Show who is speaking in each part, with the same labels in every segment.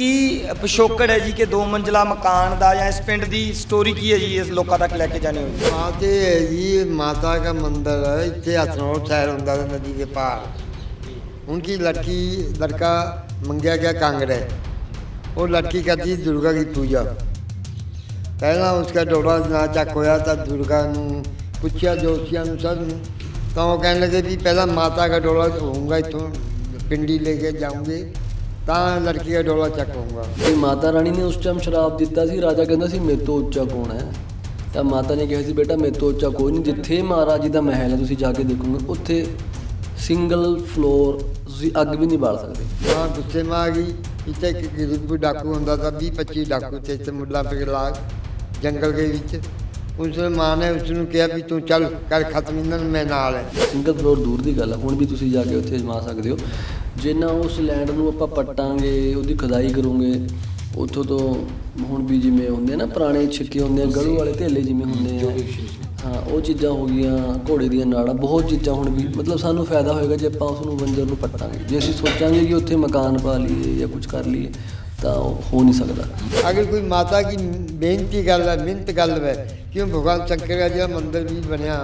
Speaker 1: ਕੀ ਪਿਛੋਕੜ ਹੈ ਜੀ ਕਿ ਦੋ ਮੰਜ਼ਲਾ ਮਕਾਨ ਦਾ ਜਾਂ ਇਸ ਪਿੰਡ ਦੀ ਸਟੋਰੀ ਕੀ ਹੈ ਜੀ ਇਸ ਲੋਕਾਂ ਤੱਕ ਲੈ ਕੇ ਜਾਣੀ ਹੋਈ
Speaker 2: वहाँ पे ये माता का मंदिर है इतने हथनौर शहर होता था नदी के पार उनकी लड़की लड़का मंगया गया कांगड़े वो लड़की करती दुर्गा की पूजा पहला उसका डोरा ना चक होया था दुर्गा ਨੂੰ ਪੁੱਛਿਆ ਜੋਤੀਆਂ ਨੂੰ ਸਭ ਨੂੰ ਤਾਂ ਉਹ ਕਹਿਣ ਲੱਗੇ ਵੀ ਪਹਿਲਾਂ ਮਾਤਾ ਦਾ ਡੋਲਾ ਹੋਊਗਾ ਇੱਥੋਂ ਪਿੰਡੀ ਲੈ ਕੇ ਜਾਉਂਗੇ ਤਾਂ ਲੜਕੀ ਦਾ ਡੋਲਾ ਚੱਕ ਹੋਊਗਾ
Speaker 3: ਤੇ ਮਾਤਾ ਰਾਣੀ ਨੇ ਉਸ ਟਾਈਮ ਸ਼ਰਾਪ ਦਿੱਤਾ ਸੀ ਰਾਜਾ ਕਹਿੰਦਾ ਸੀ ਮੇਰੇ ਤੋਂ ਉੱਚਾ ਕੌਣ ਹੈ? ਤਾਂ ਮਾਤਾ ਨੇ ਕਿਹਾ ਸੀ ਬੇਟਾ ਮੇਰੇ ਤੋਂ ਉੱਚਾ ਕੋਈ ਨਹੀਂ। ਜਿੱਥੇ ਮਹਾਰਾਜ ਜੀ ਦਾ ਮਹਿਲ ਹੈ ਤੁਸੀਂ ਜਾ ਕੇ ਦੇਖੋਗੇ ਉੱਥੇ ਸਿੰਗਲ ਫਲੋਰ ਤੁਸੀਂ ਅੱਗ ਵੀ ਨਹੀਂ ਬਾਲ ਸਕਦੇ।
Speaker 2: ਹਾਂ ਗੁੱਸੇ ਮਾ ਆ ਗਈ। ਇੱਥੇ ਇੱਕ ਗਰੀਬ ਡਾਕੂ ਹੁੰਦਾ ਤਾਂ 20 25 ਡਾਕੂ ਤੇ ਇੱਥੇ ਮੁੱਢਲਾ ਪੇ ਲਾ ਜੰਗਲ ਦੇ ਵਿੱਚ। ਉਸ ਮਾਂ ਨੇ ਉਸ ਨੂੰ ਕਿਹਾ ਵੀ ਤੂੰ ਚੱਲ ਕਰ ਖਤਮ ਇਹਨਾਂ ਨੂੰ ਮੈਂ ਨਾਲ ਹੈ।
Speaker 3: ਸਿੰਗਲ ਫਲੋਰ ਦੂਰ ਦੀ ਗੱਲ ਹੈ ਹੁਣ ਵੀ ਤੁਸੀਂ ਜਾ ਕੇ ਉੱਥੇ ਅਜਮਾ ਸਕਦੇ ਹੋ। ਜਿੰਨਾ ਉਸ ਲੈਂਡ ਨੂੰ ਆਪਾਂ ਪੱਟਾਂਗੇ ਉਹਦੀ ਖੁਦਾਈ ਕਰੋਗੇ ਉੱਥੋਂ ਤੋਂ ਹੁਣ ਵੀ ਜਿਵੇਂ ਹੁੰਦੇ ਨਾ ਪੁਰਾਣੇ ਛਿੱਕੇ ਹੁੰਦੇ ਆ ਗੜੂ ਵਾਲੇ ਢੇਲੇ ਜਿਵੇਂ ਹੁੰਦੇ ਆ। ਹਾਂ ਉਹ ਚੀਜ਼ਾਂ ਹੋ ਗਈਆਂ ਘੋੜੇ ਦੀਆਂ ਨਾੜਾਂ ਬਹੁਤ ਚੀਜ਼ਾਂ ਹੁਣ ਵੀ ਮਤਲਬ ਸਾਨੂੰ ਫਾਇਦਾ ਹੋਏਗਾ ਜੇ ਆਪਾਂ ਉਸ ਨੂੰ ਬੰਜਰ ਨੂੰ ਪੱਟਾਂਗੇ। ਜੇ ਅਸੀਂ ਸੋਚਾਂਗੇ ਕਿ ਉੱਥੇ ਮਕਾਨ ਪਾ ਲਈਏ ਜਾਂ ਕੁਝ ਕਰ ਲਈਏ ਤਾਂ ਉਹ ਹੋ ਨਹੀਂ ਸਕਦਾ।
Speaker 2: ਅਗਰ ਕੋਈ ਮਾਤਾ ਕੀ ਬੇਨਤੀ ਗੱਲ ਹੈ ਮਿਹਨਤ ਗੱਲ ਹੈ ਕਿਉਂ ਭਗਵਾਨ ਸ਼ੰਕਰ ਦਾ ਜਿਹੜਾ ਮੰਦਿਰ ਵੀ ਬਣਿਆ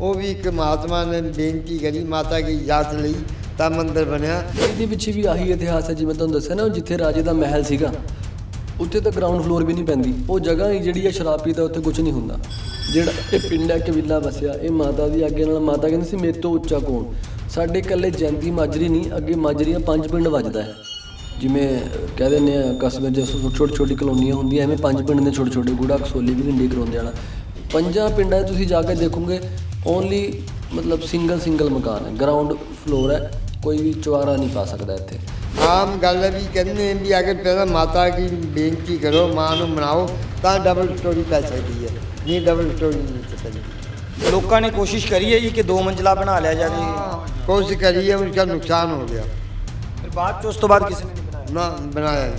Speaker 2: ਉਹ ਵੀ ਇੱਕ ਮਹਾਤਮਾ ਨੇ ਬੇਨਤੀ ਕਰੀ ਮਾਤਾ ਕੀ ਯਾਦ ਲਈ ਤਾਂ ਮੰਦਿਰ ਬਣਿਆ।
Speaker 3: ਇਹਦੇ ਪਿੱਛੇ ਵੀ ਆਹੀ ਇਤਿਹਾਸ ਹੈ ਜਿਵੇਂ ਤੁਹਾਨੂੰ ਦੱਸਿਆ ਨਾ ਜਿੱਥੇ ਰਾਜੇ ਦਾ ਮਹਿਲ ਸੀਗਾ, ਉੱਥੇ ਤਾਂ ਗਰਾਊਂਡ ਫਲੋਰ ਵੀ ਨਹੀਂ ਪੈਂਦੀ। ਉਹ ਜਗ੍ਹਾ ਹੀ ਜਿਹੜੀ ਹੈ ਸ਼ਰਾਬੀ ਦਾ ਉੱਥੇ ਕੁਝ ਨਹੀਂ ਹੁੰਦਾ। ਜਿਹੜਾ ਇਹ ਪਿੰਡ ਹੈ ਕਬੀਲਾ ਵਸਿਆ, ਇਹ ਮਾਤਾ ਦੀ ਅੱਗੇ ਨਾਲ ਮਾਤਾ ਕਹਿੰਦੀ ਸੀ, ਮੇਰੇ ਤੋਂ ਉੱਚਾ ਕੌਣ? ਸਾਡੇ ਇਕੱਲੇ ਜੈਂਤੀ ਮਾਜਰੀ ਨਹੀਂ, ਅੱਗੇ ਮਾਜਰੀਆਂ ਪੰਜ ਪਿੰਡ ਵੱਜਦਾ ਹੈ। ਜਿਵੇਂ ਕਹਿ ਦਿੰਦੇ ਆ, ਕਸਬੇ ਚ ਛੋਟੀ ਛੋਟੀ ਕਲੋਨੀਆਂ ਹੁੰਦੀਆਂ, ਐਵੇਂ ਪੰਜ ਪਿੰਡ ਨੇ ਛੋਟੇ ਛੋਟੇ ਗੂੜਾ, ਕਸੋਲੀ ਵੀ ਢਿੰਡੀ ਕਰਾਉਂਦੇ ਵਾਲਾ। ਪੰਜਾਂ ਪਿੰਡਾਂ 'ਚ ਤੁਸੀਂ ਜਾ ਕੇ ਦੇਖੋਗੇ ਓਨਲੀ ਮਤਲਬ ਸਿੰਗਲ ਸਿੰਗਲ ਮਕਾਨ ਹੈ ਗਰਾਊਂਡ ਫਲੋਰ ਹੈ। ਕੋਈ ਵੀ ਚੁਆਰਾ ਨਹੀਂ ਪਾ ਸਕਦਾ ਇੱਥੇ।
Speaker 2: ਆਮ ਗੱਲ ਹੈ ਵੀ ਕਹਿੰਦੇ ਵੀ ਅਗਰ ਪਹਿਲਾਂ ਮਾਤਾ ਦੀ ਬੇਨਤੀ ਕਰੋ ਮਾਂ ਨੂੰ ਮਨਾਓ ਤਾਂ ਡਬਲ ਸਟੋਰੀ ਪੈ ਸਕਦੀ ਹੈ। ਨਹੀਂ ਡਬਲ ਸਟੋਰੀ ਨਹੀਂ ਪੈ
Speaker 1: ਲੋਕਾਂ ਨੇ ਕੋਸ਼ਿਸ਼ ਕਰੀ ਹੈ ਜੀ ਕਿ ਦੋ ਮੰਜ਼ਲਾ ਬਣਾ ਲਿਆ ਜਾਵੇ।
Speaker 2: ਕੋਸ਼ਿਸ਼ ਕਰੀ ਹੈ ਉਨ੍ਹਾਂ ਦਾ ਨੁਕਸਾਨ ਹੋ ਗਿਆ।
Speaker 1: ਫਿਰ ਬਾਅਦ ਚ ਉਸ ਤੋਂ ਬਾਅਦ ਕਿਸੇ ਨੇ ਨਹੀਂ ਬਣਾਇਆ।
Speaker 2: ਨਾ ਬਣਾਇਆ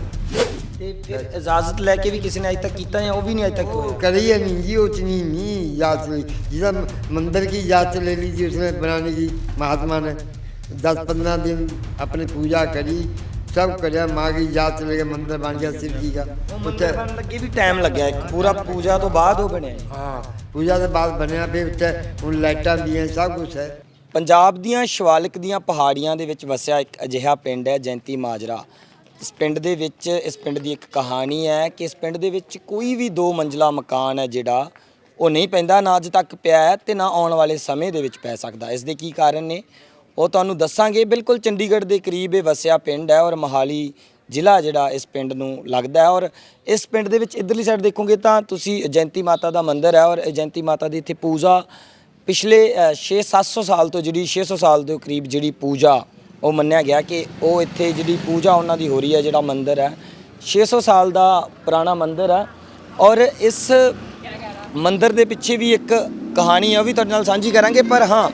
Speaker 1: ਤੇ ਇਜਾਜ਼ਤ ਲੈ ਕੇ ਵੀ ਕਿਸੇ ਨੇ ਅਜ ਤੱਕ ਕੀਤਾ ਜਾਂ ਉਹ ਵੀ ਨਹੀਂ ਅਜ ਤੱਕ ਕਰੀ
Speaker 2: ਹੈ ਨਹੀਂ ਜੀ ਉਹ ਚਨੀ ਨਹੀਂ ਯਾਦ ਜਿਹਦਾ ਮੰਦਰ ਕੀ ਯਾਦ ਲੈ ਲਈ ਜੀ ਉਸਨੇ ਬਣਾਉਣੀ ਜੀ ਮਹਾਤਮਾ ਨੇ। 10 15 दिन अपने पूजा करी ਸਭ ਕਰਿਆ ਮਾਂ ਦੀ ਮੇਰੇ ਮੰਦਿਰ ਬਣ ਗਿਆ
Speaker 1: ਸਿਰ ਜੀ
Speaker 2: ਦਾ।
Speaker 1: ਉੱਥੇ ਬਣ ਵੀ ਟਾਈਮ ਲੱਗਿਆ ਇੱਕ ਪੂਰਾ ਪੂਜਾ ਤੋਂ ਬਾਅਦ ਉਹ ਬਣਿਆ। ਹਾਂ
Speaker 2: ਪੂਜਾ ਦੇ ਬਾਅਦ ਬਣਿਆ ਵੀ ਉੱਥੇ ਹੁਣ ਲਾਈਟਾਂ ਵੀ ਸਭ ਕੁਝ ਹੈ।
Speaker 1: ਪੰਜਾਬ ਦੀਆਂ ਸ਼ਿਵਾਲਿਕ ਦੀਆਂ ਪਹਾੜੀਆਂ ਦੇ ਵਿੱਚ ਵਸਿਆ ਇੱਕ ਅਜਿਹਾ ਪਿੰਡ ਹੈ ਜੈਂਤੀ ਮਾਜਰਾ। ਇਸ ਪਿੰਡ ਦੇ ਵਿੱਚ ਇਸ ਪਿੰਡ ਦੀ ਇੱਕ ਕਹਾਣੀ ਹੈ ਕਿ ਇਸ ਪਿੰਡ ਦੇ ਵਿੱਚ ਕੋਈ ਵੀ ਦੋ ਮੰਜ਼ਲਾ ਮਕਾਨ ਹੈ ਜਿਹੜਾ ਉਹ ਨਹੀਂ ਪੈਂਦਾ ਨਾ ਅੱਜ ਤੱਕ ਪਿਆ ਤੇ ਨਾ ਆਉਣ ਵਾਲੇ ਸਮੇਂ ਦੇ ਵਿੱਚ ਪੈ ਸਕਦਾ। ਇਸ ਦੇ ਕੀ ਕਾਰਨ ਨੇ? ਉਹ ਤੁਹਾਨੂੰ ਦੱਸਾਂਗੇ, ਬਿਲਕੁਲ ਚੰਡੀਗੜ੍ਹ ਦੇ ਕਰੀਬ ਇਹ ਵਸਿਆ ਪਿੰਡ ਹੈ ਔਰ ਮਹਾਲੀ ਜ਼ਿਲ੍ਹਾ ਜਿਹੜਾ ਇਸ ਪਿੰਡ ਨੂੰ ਲੱਗਦਾ ਹੈ ਔਰ ਇਸ ਪਿੰਡ ਦੇ ਵਿੱਚ ਇਧਰਲੀ ਸਾਈਡ ਦੇਖੋਗੇ ਤਾਂ ਤੁਸੀਂ ਜੈਂਤੀ ਮਾਤਾ ਦਾ ਮੰਦਿਰ ਹੈ ਔਰ ਜੈਂਤੀ ਮਾਤਾ ਦੀ ਇੱਥੇ ਪੂਜਾ ਪਿਛਲੇ 6-700 ਸਾਲ ਤੋਂ ਜਿਹੜੀ 600 ਸਾਲ ਦੇ ਕਰੀਬ ਜਿਹੜੀ ਪੂਜਾ ਉਹ ਮੰਨਿਆ ਗਿਆ ਕਿ ਉਹ ਇੱਥੇ ਜਿਹੜੀ ਪੂਜਾ ਉਹਨਾਂ ਦੀ ਹੋ ਰਹੀ ਹੈ, ਜਿਹੜਾ ਮੰਦਿਰ ਹੈ 600 ਸਾਲ ਦਾ ਪੁਰਾਣਾ ਮੰਦਿਰ ਹੈ ਔਰ ਇਸ ਮੰਦਿਰ ਦੇ ਪਿੱਛੇ ਵੀ ਇੱਕ ਕਹਾਣੀ ਹੈ, ਉਹ ਵੀ ਤੁਹਾਡੇ ਨਾਲ ਸਾਂਝੀ ਕਰਾਂਗੇ, ਪਰ ਹਾਂ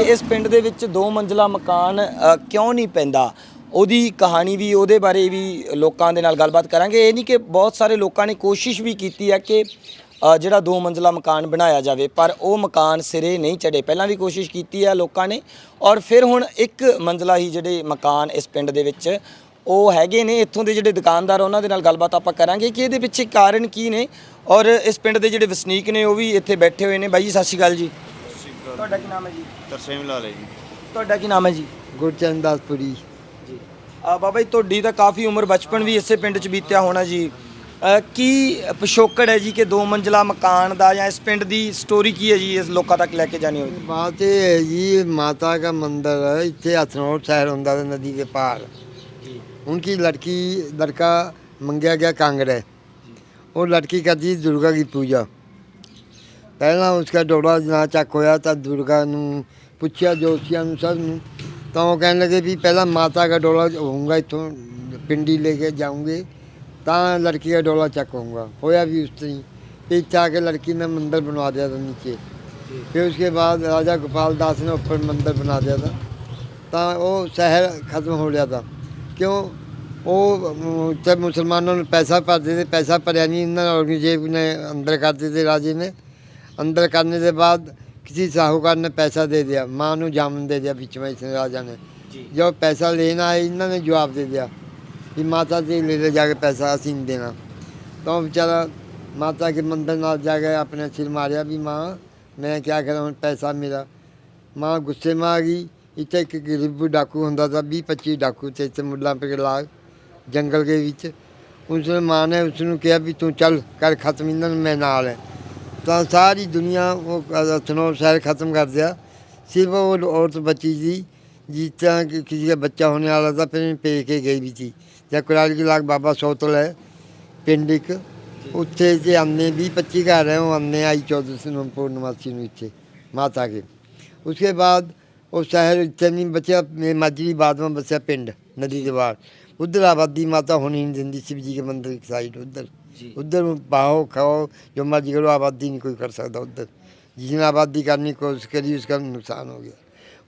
Speaker 1: ਕਿ ਇਸ ਪਿੰਡ ਦੇ ਵਿੱਚ ਦੋ ਮੰਜ਼ਲਾ ਮਕਾਨ ਅ, ਕਿਉਂ ਨਹੀਂ ਪੈਂਦਾ? ਉਹਦੀ ਕਹਾਣੀ ਵੀ ਉਹਦੇ ਬਾਰੇ ਵੀ ਲੋਕਾਂ ਦੇ ਨਾਲ ਗੱਲਬਾਤ ਕਰਾਂਗੇ। ਇਹ ਨਹੀਂ ਕਿ ਬਹੁਤ ਸਾਰੇ ਲੋਕਾਂ ਨੇ ਕੋਸ਼ਿਸ਼ ਵੀ ਕੀਤੀ ਹੈ ਕਿ ਅ, ਜਿਹੜਾ ਦੋ ਮੰਜ਼ਲਾ ਮਕਾਨ ਬਣਾਇਆ ਜਾਵੇ ਪਰ ਉਹ ਮਕਾਨ ਸਿਰੇ ਨਹੀਂ ਚੜੇ ਪਹਿਲਾਂ ਵੀ ਕੋਸ਼ਿਸ਼ ਕੀਤੀ ਹੈ ਲੋਕਾਂ ਨੇ ਔਰ ਫਿਰ ਹੁਣ ਇੱਕ ਮੰਜ਼ਲਾ ਹੀ ਜਿਹੜੇ ਮਕਾਨ ਇਸ ਪਿੰਡ ਦੇ ਵਿੱਚ ਉਹ ਹੈਗੇ ਨੇ। ਇੱਥੋਂ ਦੇ ਜਿਹੜੇ ਦੁਕਾਨਦਾਰ ਉਹਨਾਂ ਦੇ ਨਾਲ ਗੱਲਬਾਤ ਆਪਾਂ ਕਰਾਂਗੇ ਕਿ ਇਹਦੇ ਪਿੱਛੇ ਕਾਰਨ ਕੀ ਨੇ ਔਰ ਇਸ ਪਿੰਡ ਦੇ ਜਿਹੜੇ ਵਸਨੀਕ ਨੇ ਉਹ ਵੀ ਇੱਥੇ ਬੈਠੇ ਹੋਏ ਨੇ। ਬਾਈ ਜੀ ਸਤਿ ਸ਼੍ਰੀ ਅਕਾਲ ਜੀ। ਤੁਹਾਡਾ ਕੀ ਨਾਮ ਹੈ ਜੀ
Speaker 4: ਤਰਸੇਮ ਲਾ ਲੈ ਜੀ
Speaker 1: ਤੁਹਾਡਾ ਕੀ ਨਾਮ ਹੈ ਜੀ
Speaker 2: गुरचंद दासपुरी
Speaker 1: ਜੀ ਆ ਬਾਬਾ ਜੀ ਤੁਹਾਡੀ ਤਾਂ ਕਾਫੀ ਉਮਰ ਬਚਪਨ ਵੀ ਇਸੇ ਪਿੰਡ 'ਚ ਬੀਤਿਆ ਹੋਣਾ ਜੀ ਅ, ਕੀ ਪਿਛੋਕੜ ਹੈ ਜੀ ਕਿ ਦੋ ਮੰਜ਼ਲਾ ਮਕਾਨ ਦਾ ਜਾਂ ਇਸ ਪਿੰਡ ਦੀ ਸਟੋਰੀ ਕੀ ਹੈ ਜੀ ਇਸ ਲੋਕਾਂ ਤੱਕ ਲੈ ਕੇ ਜਾਣੀ ਹੋਈ
Speaker 2: बात ये है जी माता का मंदिर है इतने हथनौर शहर होता था नदी के पार
Speaker 1: ਜੀ
Speaker 2: उनकी लड़की लड़का मंगया गया कांगड़े वो लड़की करती दुर्गा की पूजा ਪਹਿਲਾਂ ਉਸਕਾ ਡੋੜਾ ਨਾ ਚੱਕ ਹੋਇਆ ਤਾਂ ਦੁਰਗਾ ਨੂੰ ਪੁੱਛਿਆ ਜੋਸ਼ੀਆਂ ਨੂੰ, ਸਭ ਨੂੰ। ਤਾਂ ਉਹ ਕਹਿਣ ਲੱਗੇ ਵੀ ਪਹਿਲਾਂ ਮਾਤਾ ਦਾ ਡੋਲਾ ਹੋਊਗਾ, ਇੱਥੋਂ ਪਿੰਡੀ ਲੈ ਕੇ ਜਾਊਂਗੇ। ਤਾਂ ਲੜਕੀ ਦਾ ਡੋਲਾ ਚੱਕ ਹੋਊਗਾ। ਹੋਇਆ ਵੀ ਉਸ ਤਰ੍ਹਾਂ ਤੇ ਚਾ ਕੇ ਲੜਕੀ ਨੇ ਮੰਦਰ ਬਣਵਾ ਦਿਆ ਤਾਂ ਨੀਚੇ। ਫਿਰ ਉਸਕੇ ਬਾਅਦ ਰਾਜਾ ਗੋਪਾਲ ਦਾਸ ਨੇ ਉੱਪਰ ਮੰਦਰ ਬਣਾ ਦਿਆ ਤਾਂ। ਤਾਂ ਉਹ ਸ਼ਹਿਰ ਖਤਮ ਹੋ ਗਿਆ ਤਾਂ। ਕਿਉਂ? ਉਹ ਤੇ ਮੁਸਲਮਾਨਾਂ ਨੂੰ ਪੈਸਾ ਭਰਦੇ ਤੇ ਪੈਸਾ ਭਰਿਆ ਨਹੀਂ ਇਹਨਾਂ ਔਰੰਗਜ਼ੇਬ ਨੇ ਅੰਦਰ ਕਰ ਦਿੱਤੇ ਰਾਜੇ ਨੇ। ਅੰਦਰ करने के बाद किसी साहूकार ने पैसा दे दिया माँ ਨੂੰ ਜਾਮਨ ਦੇ ਦਿਆ ਵਿੱਚ ਵਿੱਚ ਰਾਜਾ ਨੇ
Speaker 1: ਜੀ
Speaker 2: जब पैसा लेना है इन्होंने जवाब दे दिया ਵੀ ਮਾਤਾ ਤੇ ਲੈ ਲੈ ਜਾ ਕੇ ਪੈਸਾ ਅਸੀਂ ਨਹੀਂ ਦੇਣਾ ਤਾਂ ਉਹ ਵਿਚਾਰਾ ਮਾਤਾ ਕੇ ਮੰਦਰ ਨਾਲ ਜਾ ਕੇ ਆਪਣੇ ਸਿਰ ਮਾਰਿਆ ਵੀ ਮਾਂ ਮੈਂ ਕੀ ਕਰਾਂ ਹੁਣ ਪੈਸਾ ਮੇਰਾ ਮਾਂ ਗੁੱਸੇ ਮਾ ਆ ਗਈ ਇੱਥੇ ਇੱਕ ਗਰੀਬ ਡਾਕੂ ਹੁੰਦਾ ਤਾਂ 20 25 ਡਾਕੂ ਤੇ ਇੱਥੇ ਮੁੱਲਾਂ ਪੇ ਲਾ ਜੰਗਲ ਦੇ ਵਿੱਚ ਉਸ ਨੇ ਮਾਂ ਨੇ ਉਸ ਨੂੰ ਕਿਹਾ ਵੀ ਤੂੰ ਚੱਲ ਕਰ ਖਤਮ ਇਹਨਾਂ ਨੂੰ ਮੈਂ ਨਾਲ ਹੈ ਤਾਂ ਸਾਰੀ ਦੁਨੀਆ ਉਹ ਸਨੋ ਸ਼ਹਿਰ ਖਤਮ ਕਰ ਦਿਆ। ਸਿਰਫ ਉਹ ਔਰਤ ਬੱਚੀ ਸੀ ਜਿੱਦਾਂ ਕਿ ਕਿਸੇ ਦਾ ਬੱਚਾ ਹੋਣੇ ਵਾਲਾ ਤਾਂ ਫਿਰ ਪੇ ਕੇ ਗਈ ਵੀ ਸੀ। ਜਾਂ ਕੁਰਾਲ ਕੇ ਲਾਗ ਬਾਬਾ ਸੋਤਲ ਹੈ, ਪਿੰਡ ਇੱਕ। ਉੱਥੇ ਜੇ ਆਨੇ 20 25 ਘਰ ਹੈ, ਉਹ ਆਨੇ ਆਈ 14 ਨੂੰ ਪੂਰਨਮਾਸੀ ਨੂੰ ਇੱਥੇ, ਮਾਤਾ ਕੇ। ਉਸਕੇ ਬਾਅਦ ਉਹ ਸ਼ਹਿਰ ਇੱਥੇ ਨਹੀਂ ਬਚਿਆ ਮਾਜਰੀ ਬਾਦ ਵਿੱਚ ਬਸਿਆ ਪਿੰਡ, ਨਦੀ ਦੇ ਬਾਹਰ। ਉਧਰ ਆਬਾਦੀ ਮਾਤਾ ਹੋਣੀ ਨਹੀਂ ਦਿੰਦੀ, ਸ਼ਿਵ ਜੀ ਦੇ ਮੰਦਰ ਇੱਕ ਸਾਈਡ
Speaker 1: ਉਧਰ।
Speaker 2: उधर पाओ, खाओ, जो मर्ज़ी करो, आबादी नहीं कोई कर सकता उधर। जिसने आबादी करनी, को कोशिश लिए उसका नुकसान हो गया।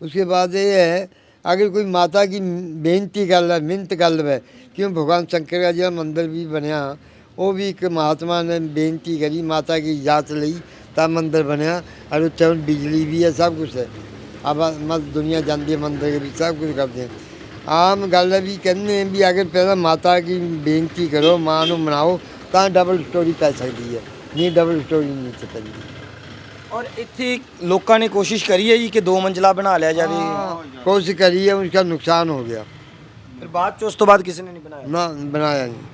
Speaker 2: उसके बाद ये है, अगर कोई माता की बेनती कर रहा है मिन्नत कर रहा है क्यों भगवान शंकर का जो मंदिर भी बनया वो भी एक महात्मा ने बेनती करी, माता की जात ली तब मंदिर बनया और उस बिजली भी है, सब कुछ है। अब मत दुनिया जानती है, मंदिर के भी सब कुछ करते हैं। आम गल भी कहने भी, अगर पहले माता की बेनती करो, माँ मनाओ ਤਾਂ ਡਬਲ ਸਟੋਰੀ ਪੈ ਸਕਦੀ ਹੈ। ਨਹੀਂ ਡਬਲ ਸਟੋਰੀ ਨਹੀਂ ਤੇ ਪੈਂਦੀ
Speaker 1: ਔਰ ਇੱਥੇ ਲੋਕਾਂ ਨੇ ਕੋਸ਼ਿਸ਼ ਕਰੀ ਹੈ ਜੀ ਕਿ ਦੋ ਮੰਜ਼ਲਾ ਬਣਾ ਲਿਆ ਜਾਵੇ।
Speaker 2: ਕੋਸ਼ਿਸ਼ कोशिश करी है उसका नुकसान हो
Speaker 1: ਫਿਰ ਬਾਅਦ ਚ ਉਸ ਤੋਂ ਬਾਅਦ ਕਿਸੇ ਨੇ ਨਹੀਂ ਬਣਾਇਆ?
Speaker 2: ਬਣਾਇਆ बनाया नहीं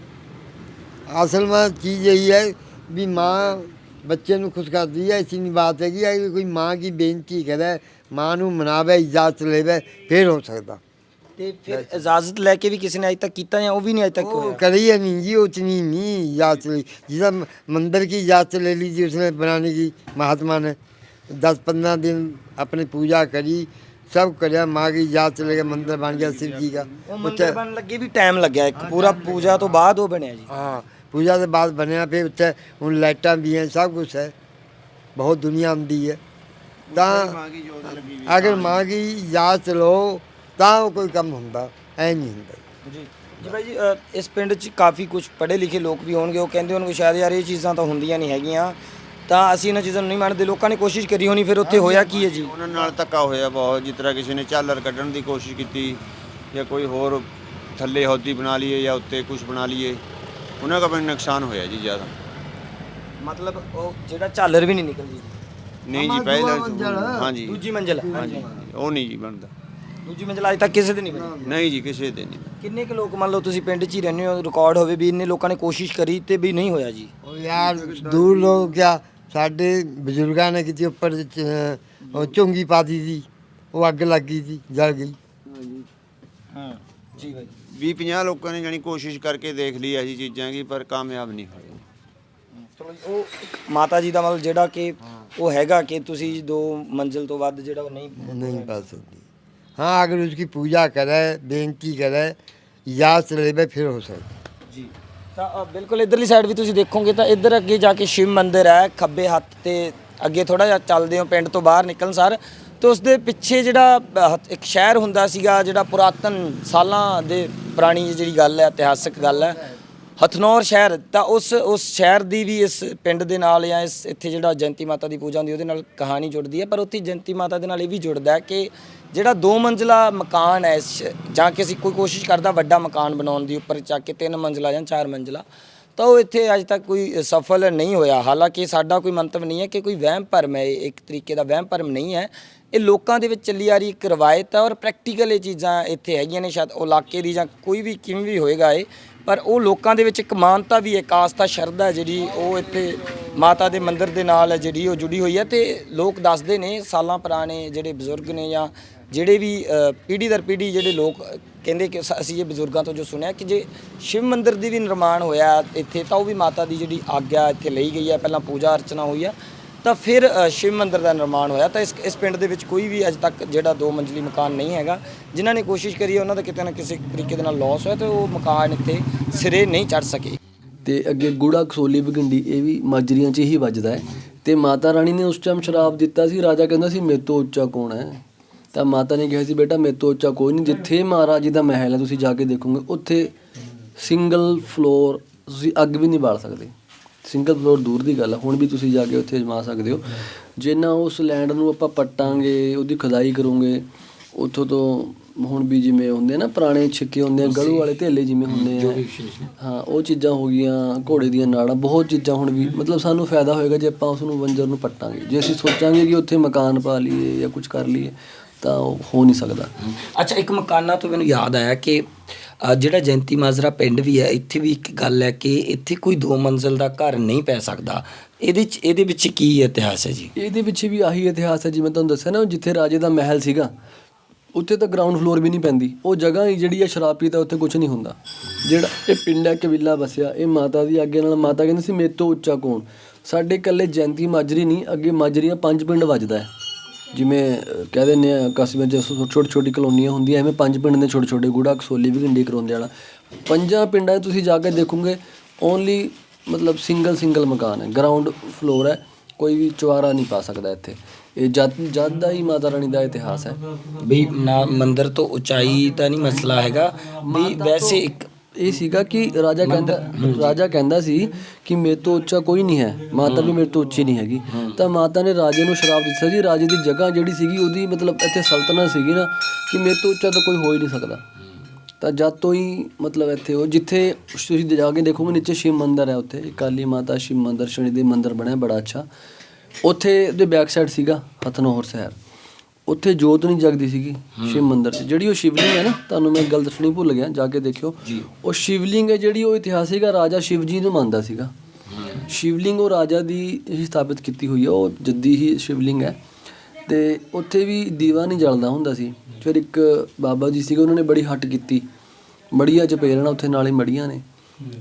Speaker 2: असल में चीज़ यही है भी माँ ਬੱਚੇ ਨੂੰ ਖੁਸ਼ ਕਰਦੀ ਹੈ ਇਸੀ ਨਹੀਂ ਬਾਤ ਹੈਗੀ ਹੈ ਕਿ ਕੋਈ ਮਾਂ ਕੀ ਬੇਨਤੀ ਕਰੇ ਮਾਂ ਨੂੰ ਮਨਾਵੇ ਇਜਾਜ਼ਤ ਲਵੇ ਫਿਰ ਹੋ ਸਕਦਾ।
Speaker 1: ਤੇ ਫਿਰ ਇਜਾਜ਼ਤ ਲੈ ਕੇ ਵੀ ਕਿਸੇ ਨੇ ਅਜੇ ਤੱਕ ਕੀਤਾ ਜਾਂ ਉਹ ਵੀ ਨਹੀਂ ਅਜੇ ਤੱਕ
Speaker 2: वो
Speaker 1: ਹੋਇਆ
Speaker 2: करी है नहीं जी उतनी नहीं इजाजत ली जिस मंदिर की इजाजत ले ली थी उसने बनाने की महात्मा ने दस पंद्रह दिन अपनी पूजा करी सब कराया माँ की इजाजत लेके मंदिर बन गया शिव जी का
Speaker 1: ਉਹ ਮੰਦਿਰ ਬਣਨ ਲੱਗੇ ਵੀ ਟਾਈਮ ਲੱਗਿਆ ਇੱਕ ਪੂਰਾ ਪੂਜਾ ਤੋਂ ਬਾਅਦ ਉਹ ਬਣਿਆ ਜੀ
Speaker 2: हाँ पूजा के बाद बनया फिर उत्थे उन लाइटा भी हैं सब कुछ है बहुत दुनिया आंदी है ता अगर माँ की इजाजत लो ਤਾਂ ਉਹ ਕੋਈ ਕੰਮ ਹੁੰਦਾ ਐ ਨਹੀਂ ਹੁੰਦਾ।
Speaker 1: ਜੀ ਜੀ ਭਾਈ ਜੀ ਅ, ਇਸ ਪਿੰਡ 'ਚ ਕਾਫੀ ਕੁਝ ਪੜ੍ਹੇ ਲਿਖੇ ਲੋਕ ਵੀ ਹੋਣਗੇ ਉਹ ਕਹਿੰਦੇ ਹੋਣਗੇ ਸ਼ਾਇਦ ਯਾਰ ਇਹ ਚੀਜ਼ਾਂ ਤਾਂ ਹੁੰਦੀਆਂ ਨਹੀਂ ਹੈਗੀਆਂ। ਤਾਂ ਅਸੀਂ ਇਹਨਾਂ ਚੀਜ਼ਾਂ ਨੂੰ ਨਹੀਂ ਮੰਨਦੇ ਲੋਕਾਂ ਨੇ ਕੋਸ਼ਿਸ਼ ਕਰੀ ਹੋਣੀ ਫਿਰ ਉੱਥੇ ਹੋਇਆ ਕੀ ਹੈ ਜੀ?
Speaker 4: ਉਹਨਾਂ ਨਾਲ ਧੱਕਾ ਹੋਇਆ ਬਹੁਤ ਜਿਸ ਤਰ੍ਹਾਂ ਕਿਸੇ ਨੇ ਝਾਲਰ ਕੱਢਣ ਦੀ ਕੋਸ਼ਿਸ਼ ਕੀਤੀ ਜਾਂ ਕੋਈ ਹੋਰ ਥੱਲੇ ਹੌਦੀ ਬਣਾ ਲਈਏ ਜਾਂ ਉੱਤੇ ਕੁਝ ਬਣਾ ਲਈਏ ਉਹਨਾਂ ਦਾ ਵੀ ਨੁਕਸਾਨ ਹੋਇਆ ਜੀ ਜ਼ਿਆਦਾ।
Speaker 1: ਮਤਲਬ ਉਹ ਜਿਹੜਾ ਝਾਲਰ ਵੀ ਨਹੀਂ ਨਿਕਲਦੀ?
Speaker 4: ਨਹੀਂ ਜੀ ਪਹਿਲਾਂ ਹਾਂਜੀ।
Speaker 1: ਦੂਜੀ ਮੰਜ਼ਿਲ।
Speaker 4: ਹਾਂਜੀ ਉਹ ਨਹੀਂ ਜੀ ਬਣਦਾ।
Speaker 1: ਦੂਜੀ ਮੰਜ਼ਲ ਅੱਜ ਤੱਕ ਕਿਸੇ ਦੇ ਨਹੀਂ ਬਣੀ?
Speaker 4: ਨਹੀਂ ਜੀ ਕਿਸੇ ਦੇ ਨਹੀਂ।
Speaker 1: ਕਿੰਨੇ ਕੁ ਲੋਕ ਮੰਨ ਲਓ ਤੁਸੀਂ ਪਿੰਡ 'ਚ ਹੀ ਰਹਿੰਦੇ ਹੋ ਰਿਕਾਰਡ ਹੋਵੇ ਵੀ ਇੰਨੇ ਲੋਕਾਂ ਨੇ ਕੋਸ਼ਿਸ਼ ਕਰੀ ਤੇ ਵੀ ਨਹੀਂ ਹੋਇਆ ਜੀ?
Speaker 2: ਉਹ ਯਾਰ ਦੂਰ ਲੋਕ ਕਿਆ ਸਾਡੇ ਬਜ਼ੁਰਗਾਂ ਨੇ ਕਿਤੇ ਉੱਪਰ ਉਹ ਝੁੰਗੀ ਪਾ ਦਿੱਤੀ ਸੀ ਉਹ ਅੱਗ ਲੱਗ ਗਈ ਸੀ ਜਲ ਗਈ।
Speaker 1: ਹਾਂ ਜੀ ਬਾਈ।
Speaker 4: 20 50 ਲੋਕਾਂ ਨੇ ਜਾਣੀ ਕੋਸ਼ਿਸ਼ ਕਰਕੇ ਦੇਖ ਲਈ ਐਸੀ ਚੀਜ਼ਾਂ ਕੀ ਪਰ ਕਾਮਯਾਬ ਨਹੀਂ ਹੋਏ।
Speaker 1: ਮਾਤਾ ਜੀ ਦਾ ਮਤਲਬ ਜਿਹੜਾ ਕਿ ਉਹ ਹੈਗਾ ਕਿ ਤੁਸੀਂ ਦੋ ਮੰਜ਼ਿਲ ਤੋਂ ਵੱਧ ਜਿਹੜਾ ਉਹ ਨਹੀਂ
Speaker 2: ਨਹੀਂ ਪਾ ਸਕਦੀ। हाँ अगर उसकी पूजा करे बेनती करे इजाजत ले फिर हो सकता
Speaker 1: ਜੀ ਤਾਂ ਅ, ਬਿਲਕੁਲ ਇਧਰਲੀ ਸਾਈਡ ਵੀ ਤੁਸੀਂ ਦੇਖੋਗੇ ਤਾਂ ਇੱਧਰ ਅੱਗੇ ਜਾ ਕੇ ਸ਼ਿਵ ਮੰਦਿਰ ਹੈ ਖੱਬੇ ਹੱਥ ਤੇ ਅੱਗੇ ਥੋੜਾ ਜਿਹਾ ਚੱਲਦੇ ਹੋ ਪਿੰਡ ਤੋਂ ਬਾਹਰ ਨਿਕਲਣ ਸਾਰ ਤੇ ਉਸ ਦੇ ਪਿੱਛੇ ਜਿਹੜਾ ਅ, ਹਥ- ਇੱਕ ਸ਼ਹਿਰ ਹੁੰਦਾ ਸੀਗਾ ਜਿਹੜਾ ਪੁਰਾਤਨ ਸਾਲਾਂ ਦੇ ਪੁਰਾਣੀ ਜਿਹੜੀ ਗੱਲ ਹੈ ਇਤਿਹਾਸਕ ਗੱਲ ਹੈ ਹਥਨੌਰ ਸ਼ਹਿਰ, ਤਾਂ ਉਸ ਉਸ ਸ਼ਹਿਰ ਦੀ ਵੀ ਇਸ ਪਿੰਡ ਦੇ ਨਾਲ ਜਾਂ ਇਸ ਇੱਥੇ ਜਿਹੜਾ ਜਯੰਤੀ ਮਾਤਾ ਦੀ ਪੂਜਾ ਹੁੰਦੀ, ਉਹਦੇ ਨਾਲ ਕਹਾਣੀ ਜੁੜਦੀ ਹੈ, ਪਰ ਉੱਥੇ ਜਯੰਤੀ ਮਾਤਾ ਦੇ ਨਾਲ ਇਹ ਵੀ ਜੁੜਦਾ ਹੈ ਕਿ ਜਿਹੜਾ ਦੋ ਮੰਜ਼ਲਾ ਮਕਾਨ ਹੈ ਇਸ ਜਾਂ ਕਿ ਅਸੀਂ ਕੋਈ ਕੋਸ਼ਿਸ਼ ਕਰਦਾ ਵੱਡਾ ਮਕਾਨ ਬਣਾਉਣ ਦੀ ਉੱਪਰ ਚੱਕ ਕੇ ਤਿੰਨ ਮੰਜ਼ਲਾ ਜਾਂ ਚਾਰ ਮੰਜ਼ਲਾ, ਤਾਂ ਉਹ ਇੱਥੇ ਅੱਜ ਤੱਕ ਕੋਈ ਸਫਲ ਨਹੀਂ ਹੋਇਆ। ਹਾਲਾਂਕਿ ਸਾਡਾ ਕੋਈ ਮੰਤਵ ਨਹੀਂ ਹੈ ਕਿ ਕੋਈ ਵਹਿਮ ਭਰਮ ਹੈ, ਇਹ ਇੱਕ ਤਰੀਕੇ ਦਾ ਵਹਿਮ ਭਰਮ ਨਹੀਂ ਹੈ। ਇਹ ਲੋਕਾਂ ਦੇ ਵਿੱਚ ਚੱਲੀ ਆ ਰਹੀ ਇੱਕ ਰਵਾਇਤ ਹੈ ਔਰ ਪ੍ਰੈਕਟੀਕਲ ਇਹ ਚੀਜ਼ਾਂ ਇੱਥੇ ਹੈਗੀਆਂ ਨੇ, ਸ਼ਾਇਦ ਇਲਾਕੇ ਦੀ ਜਾਂ ਕੋਈ ਵੀ ਕਿਵੇਂ ਵੀ ਹੋਏਗਾ ਇਹ ਪਰ ਉਹ ਲੋਕਾਂ ਦੇ ਵਿੱਚ ਇੱਕ ਮਾਨਤਾ ਵੀ ਇੱਕ ਆਸਥਾ ਸ਼ਰਧਾ ਜਿਹੜੀ ਉਹ ਇੱਥੇ ਮਾਤਾ ਦੇ ਮੰਦਿਰ ਦੇ ਨਾਲ ਹੈ ਜਿਹੜੀ ਉਹ ਜੁੜੀ ਹੋਈ ਹੈ ਤੇ ਲੋਕ ਦੱਸਦੇ ਨੇ ਸਾਲਾਂ ਪੁਰਾਣੇ ਜਿਹੜੇ ਬਜ਼ੁਰਗ ਨੇ ਜਾਂ ਜਿਹੜੇ ਵੀ ਅ, ਪੀੜ੍ਹੀ ਦਰ ਪੀੜ੍ਹੀ ਜਿਹੜੇ ਲੋਕ ਕਹਿੰਦੇ ਕਿ ਅਸੀਂ ਇਹ ਬਜ਼ੁਰਗਾਂ ਤੋਂ ਜੋ ਸੁਣਿਆ ਕਿ ਜੇ ਸ਼ਿਵ ਮੰਦਿਰ ਦੀ ਵੀ ਨਿਰਮਾਣ ਹੋਇਆ ਇੱਥੇ ਤਾਂ ਉਹ ਵੀ ਮਾਤਾ ਦੀ ਜਿਹੜੀ ਆਗਿਆ ਇੱਥੇ ਲਈ ਗਈ ਹੈ ਪਹਿਲਾਂ ਪੂਜਾ ਅਰਚਨਾ ਹੋਈ ਹੈ। ਤਾਂ ਫਿਰ ਅ, ਸ਼ਿਵ ਮੰਦਿਰ ਦਾ ਨਿਰਮਾਣ ਹੋਇਆ। ਤਾਂ ਇਸ ਇਸ ਪਿੰਡ ਦੇ ਵਿੱਚ ਕੋਈ ਵੀ ਅਜੇ ਤੱਕ ਜਿਹੜਾ ਦੋ ਮੰਜ਼ਲੀ ਮਕਾਨ ਨਹੀਂ ਹੈਗਾ। ਜਿਨ੍ਹਾਂ ਨੇ ਕੋਸ਼ਿਸ਼ ਕਰੀ ਹੈ ਉਹਨਾਂ ਦਾ ਕਿਤੇ ਨਾ ਕਿਸੇ ਤਰੀਕੇ ਦੇ ਨਾਲ ਲਾਸ ਹੋਇਆ ਤੇ ਉਹ ਮਕਾਨ ਇੱਥੇ ਸਿਰੇ ਨਹੀਂ ਚੜ ਸਕੇ।
Speaker 3: ਤੇ ਅੱਗੇ ਗੁੜਾ ਕਸੋਲੀ ਬਗੰਡੀ ਇਹ ਵੀ ਮਾਜਰੀਆਂ 'ਚ ਹੀ ਵੱਜਦਾ ਹੈ। ਤੇ ਮਾਤਾ ਰਾਣੀ ਨੇ ਉਸ ਟਾਈਮ ਸ਼ਰਾਬ ਦਿੱਤਾ ਸੀ। ਰਾਜਾ ਕਹਿੰਦਾ ਸੀ ਮੇਰੇ ਤੋਂ ਉੱਚਾ ਕੌਣ ਹੈ? ਤਾਂ ਮਾਤਾ ਨੇ ਕਿਹਾ ਸੀ ਬੇਟਾ ਮੇਰੇ ਤੋਂ ਉੱਚਾ ਕੋਈ ਨਹੀਂ। ਜਿੱਥੇ ਮਹਾਰਾਜ ਜੀ ਦਾ ਮਹਿਲ ਹੈ ਤੁਸੀਂ ਜਾ ਕੇ ਦੇਖੋਗੇ। ਉੱਥੇ ਸਿੰਗਲ ਫਲੋਰ ਤੁਸੀਂ ਅੱਗ ਵੀ ਨਹੀਂ ਬਾਲ ਸਕਦੇ। ਸਿੰਗਲ ਫਲੋਰ ਦੂਰ ਦੀ ਗੱਲ ਹੈ ਹੁਣ ਵੀ ਤੁਸੀਂ ਜਾ ਕੇ ਉੱਥੇ ਅਜਮਾ ਸਕਦੇ ਹੋ। ਜਿੰਨਾ ਉਸ ਲੈਂਡ ਨੂੰ ਆਪਾਂ ਪੱਟਾਂਗੇ ਉਹਦੀ ਖੁਦਾਈ ਕਰੋਗੇ ਉੱਥੋਂ ਤੋਂ ਹੁਣ ਵੀ ਜਿਵੇਂ ਹੁੰਦੇ ਆ ਨਾ ਪੁਰਾਣੇ ਛਿੱਕੇ ਹੁੰਦੇ ਆ ਗਲੂ ਵਾਲੇ ਥੇਲੇ ਜਿਵੇਂ ਹੁੰਦੇ ਆ। ਹਾਂ ਉਹ ਚੀਜ਼ਾਂ ਹੋ ਗਈਆਂ ਘੋੜੇ ਦੀਆਂ ਨਾੜਾਂ ਬਹੁਤ ਚੀਜ਼ਾਂ ਹੁਣ ਵੀ ਮਤਲਬ ਸਾਨੂੰ ਫਾਇਦਾ ਹੋਏਗਾ ਜੇ ਆਪਾਂ ਉਸ ਨੂੰ ਬੰਜਰ ਨੂੰ ਪੱਟਾਂਗੇ। ਜੇ ਅਸੀਂ ਸੋਚਾਂਗੇ ਕਿ ਉੱਥੇ ਮਕਾਨ ਪਾ ਲਈਏ ਜਾਂ ਕੁਝ ਕਰ ਲਈਏ ਤਾਂ ਉਹ ਹੋ ਨਹੀਂ ਸਕਦਾ।
Speaker 1: ਅੱਛਾ ਇੱਕ ਮਕਾਨਾਂ ਤੋਂ ਮੈਨੂੰ ਯਾਦ ਆਇਆ ਕਿ ਜਿਹੜਾ ਜੈਂਤੀ ਮਾਜਰਾ ਪਿੰਡ ਵੀ ਹੈ, ਇੱਥੇ ਵੀ ਇੱਕ ਗੱਲ ਹੈ ਕਿ ਇੱਥੇ ਕੋਈ ਦੋ ਮੰਜ਼ਿਲ ਦਾ ਘਰ ਨਹੀਂ ਪੈ ਸਕਦਾ। ਇਹਦੇ ਚ, ਇਹਦੇ ਵਿੱਚ ਕੀ ਇਤਿਹਾਸ ਹੈ ਜੀ?
Speaker 3: ਇਹਦੇ ਵਿੱਚ ਵੀ ਆਹੀ ਇਤਿਹਾਸ ਹੈ ਜਿਵੇਂ ਤੁਹਾਨੂੰ ਦੱਸਿਆ ਨਾ, ਜਿੱਥੇ ਰਾਜੇ ਦਾ ਮਹਿਲ ਸੀਗਾ, ਉੱਥੇ ਤਾਂ ਗਰਾਊਂਡ ਫਲੋਰ ਵੀ ਨਹੀਂ ਪੈਂਦੀ। ਉਹ ਜਗ੍ਹਾ ਹੀ ਜਿਹੜੀ ਹੈ, ਸ਼ਰਾਬ ਪੀਤਾ, ਉੱਥੇ ਕੁਝ ਨਹੀਂ ਹੁੰਦਾ। ਜਿਹੜਾ ਇਹ ਪਿੰਡ ਹੈ, ਕਬੀਲਾ ਵਸਿਆ, ਇਹ ਮਾਤਾ ਦੀ ਆਗੇ ਨਾਲ, ਮਾਤਾ ਕਹਿੰਦੀ ਸੀ ਮੇਰੇ ਤੋਂ ਉੱਚਾ ਕੌਣ। ਸਾਡੇ ਇਕੱਲੇ ਜੈਂਤੀ ਮਾਜਰੀ ਨਹੀਂ, ਅੱਗੇ ਮਾਜਰੀਆਂ ਪੰਜ ਪਿੰਡ ਵੱਜਦਾ ਹੈ। ਜਿਵੇਂ ਕਹਿ ਦਿੰਦੇ ਆ ਕਸਬਿਆਂ 'ਚ ਛੋਟੀ ਛੋਟੀ ਕਲੋਨੀਆਂ ਹੁੰਦੀਆਂ ਐਵੇਂ ਪੰਜ ਪਿੰਡ ਦੇ ਛੋਟੇ ਛੋਟੇ ਗੁੜਾ ਕਸੋਲੀ ਵੀ ਗੰਡੀ ਕਰੋਂਦੇ ਵਾਲਾ। ਪੰਜਾਂ ਪਿੰਡਾਂ 'ਚ ਤੁਸੀਂ ਜਾ ਕੇ ਦੇਖੋਗੇ ਓਨਲੀ ਮਤਲਬ ਸਿੰਗਲ ਸਿੰਗਲ ਮਕਾਨ ਹੈ ਗਰਾਊਂਡ ਫਲੋਰ ਹੈ ਕੋਈ ਵੀ ਚੁਆਰਾ ਨਹੀਂ ਪਾ ਸਕਦਾ ਇੱਥੇ। ਇਹ ਜਦ ਜਦ ਦਾ ਹੀ ਮਾਤਾ ਰਾਣੀ ਦਾ ਇਤਿਹਾਸ ਹੈ।
Speaker 1: ਵੀ ਨਾ ਮੰਦਿਰ ਤੋਂ ਉਚਾਈ ਤਾਂ ਨਹੀਂ ਮਸਲਾ ਹੈਗਾ ਵੀ ਵੈਸੇ ਇੱਕ
Speaker 3: ਇਹ ਸੀਗਾ ਕਿ ਰਾਜਾ ਕਹਿੰਦਾ ਰਾਜਾ ਕਹਿੰਦਾ ਸੀ ਕਿ ਮੇਰੇ ਤੋਂ ਉੱਚਾ ਕੋਈ ਨਹੀਂ ਹੈ। ਮਾਤਾ ਵੀ ਮੇਰੇ ਤੋਂ ਉੱਚੀ ਨਹੀਂ ਹੈਗੀ। ਤਾਂ ਮਾਤਾ ਨੇ ਰਾਜੇ ਨੂੰ ਸ਼ਰਾਪ ਦਿੱਤਾ ਸੀ। ਰਾਜੇ ਦੀ ਜਗ੍ਹਾ ਜਿਹੜੀ ਸੀਗੀ ਉਹਦੀ ਮਤਲਬ ਇੱਥੇ ਸਲਤਨਤ ਸੀਗੀ ਨਾ ਕਿ ਮੇਰੇ ਤੋਂ ਉੱਚਾ ਤਾਂ ਕੋਈ ਹੋ ਹੀ ਨਹੀਂ ਸਕਦਾ। ਤਾਂ ਜਦ ਤੋਂ ਹੀ ਮਤਲਬ ਇੱਥੇ ਉਹ ਜਿੱਥੇ ਤੁਸੀਂ ਜਾ ਕੇ ਦੇਖੋਗੇ ਨੀਚੇ ਸ਼ਿਵ ਮੰਦਿਰ ਹੈ ਉੱਥੇ। ਕਾਲੀ ਮਾਤਾ ਸ਼ਿਵ ਮੰਦਿਰ ਸ਼ਨੀ ਦੇ ਮੰਦਿਰ ਬਣਿਆ ਬੜਾ ਅੱਛਾ। ਉੱਥੇ ਦੇ ਬੈਕ ਸਾਈਡ ਸੀਗਾ ਹਥਨੋਹਰ ਸ਼ਹਿਰ। ਉੱਥੇ ਜੋਤ ਨਹੀਂ ਜਗਦੀ ਸੀਗੀ ਸ਼ਿਵ ਮੰਦਿਰ 'ਚ। ਜਿਹੜੀ ਉਹ ਸ਼ਿਵਲਿੰਗ ਹੈ ਨਾ ਤੁਹਾਨੂੰ ਮੈਂ ਗੱਲ ਦੱਸਣੀ ਭੁੱਲ ਗਿਆ ਜਾ ਕੇ ਦੇਖਿਓ। ਉਹ ਸ਼ਿਵਲਿੰਗ ਹੈ ਜਿਹੜੀ ਉਹ ਇਤਿਹਾਸਿਕ ਆ ਰਾਜਾ ਸ਼ਿਵ ਜੀ ਨੂੰ ਮੰਨਦਾ ਸੀਗਾ। ਸ਼ਿਵਲਿੰਗ ਉਹ ਰਾਜਾ ਦੀ ਹੀ ਸਥਾਪਿਤ ਕੀਤੀ ਹੋਈ ਹੈ ਉਹ ਜੱਦੀ ਹੀ ਸ਼ਿਵਲਿੰਗ ਹੈ। ਤੇ ਉੱਥੇ ਵੀ ਦੀਵਾ ਨਹੀਂ ਜਲਦਾ ਹੁੰਦਾ ਸੀ। ਫਿਰ ਇੱਕ ਬਾਬਾ ਜੀ ਸੀਗੇ ਉਹਨਾਂ ਨੇ ਬੜੀ ਹੱਟ ਕੀਤੀ। ਮੜੀਆਂ ਚ ਪੇਰਣਾ ਉੱਥੇ ਨਾਲੇ ਮੜੀਆਂ ਨੇ